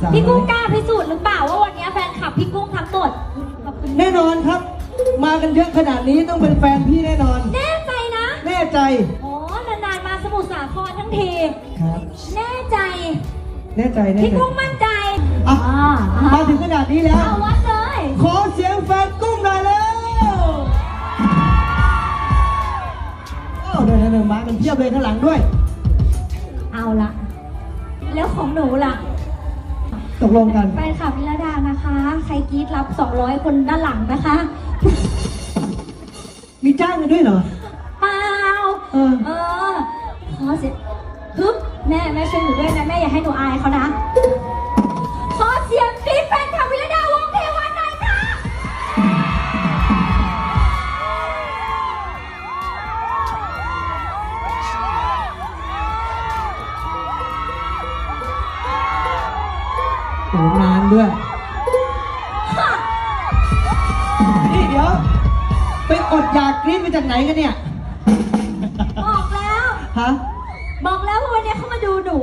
สามพี่กุ้งกล้าพิสูจน์หรือเปล่าว่าวันนี้แฟนคลับพี่กุ้งทั้งหมดขอบคุณแน่นอนครับ มากันเยอะขนาดนี้ต้องเป็นแฟนพี่แน่นอน แน่ใจนะ แน่ใจโอ้นานๆมาสมุทรสาครทั้งทีครับแน่ใจ แน่ใจแน่พี่ใจกุ้งมั่นใจอะอ่ามาถึงขนาดนี้แล้วเอาวัดเลยขอเสียงแฟนกุ้งหน่อยเร็วโอ้เดินเดินมากันเพียบเลยข้างหลังด้วย เอาละแล้วของหนูล่ะ ตกลงกันแฟนคลับวิรดานะคะ ใครกรีดรับ 200 คนด้านหลังนะคะ มีจ้างกันด้วยเหรอ เปล่า เออ เออ ขอเสียงฮึบแม่แม่ช่วยหนูด้วยนะ แม่อย่าให้หนูอายเขานะ โอ้นานด้วยนี่เดี๋ยวไปอดอยากกรี๊ดมาจากไหนกันเนี่ย บอกแล้ว ฮะ บอกแล้วว่าวันนี้เขามาดูหนู